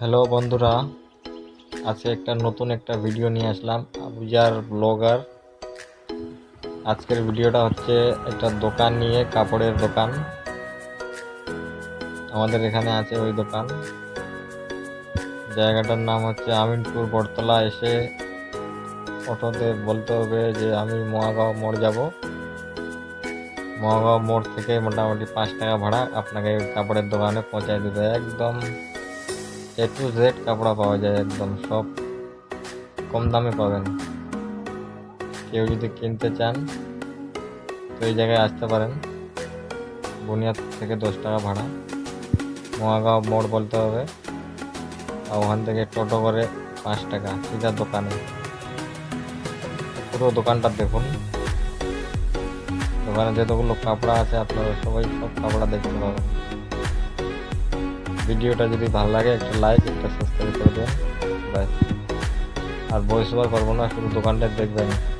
Hello বন্ধুরা, আজকে একটা নতুন একটা ভিডিও নিয়ে আসলাম। আবুজার ব্লগার। আজকের ভিডিওটা হচ্ছে একটা দোকান নিয়ে কাপড়ের দোকান। আমাদের এখানে আছে ওই দোকান। জায়গাটার নাম হচ্ছে আমিনপুর বটতলা। এসে অটোতে বলতে হবে যে, আমি মহাগাঁও মোড় যাব। মহাগাঁও মোড় থেকে মোটামুটি পাঁচ টাকা ভাড়া আপনাকে কাপড়ের দোকানে পৌঁছায় দেবে। একদম এ টু জেড কাপড়া পাওয়া যায় একদম, সব কম দামে পাবেন। কেউ যদি কিনতে চান, তো এই জায়গায় আসতে পারেন। বুনিয়াদ থেকে দশ টাকা ভাড়া। মহাগাঁও মোড় বলতে হবে। আর ওখান থেকে টোটো করে পাঁচ টাকা, সিধা দোকানে। পুরো দোকানটা দেখুন। দোকানে যতগুলো কাপড়া আছে, আপনারা সবাই সব কাপড়া দেখতে পাবেন। ভিডিওটা যদি ভালো লাগে, একটা লাইক একটা সাবস্ক্রাইব করে দেবেন ব্যাস। আর ওভার করব না, শুধু দোকানটা দেখবেন।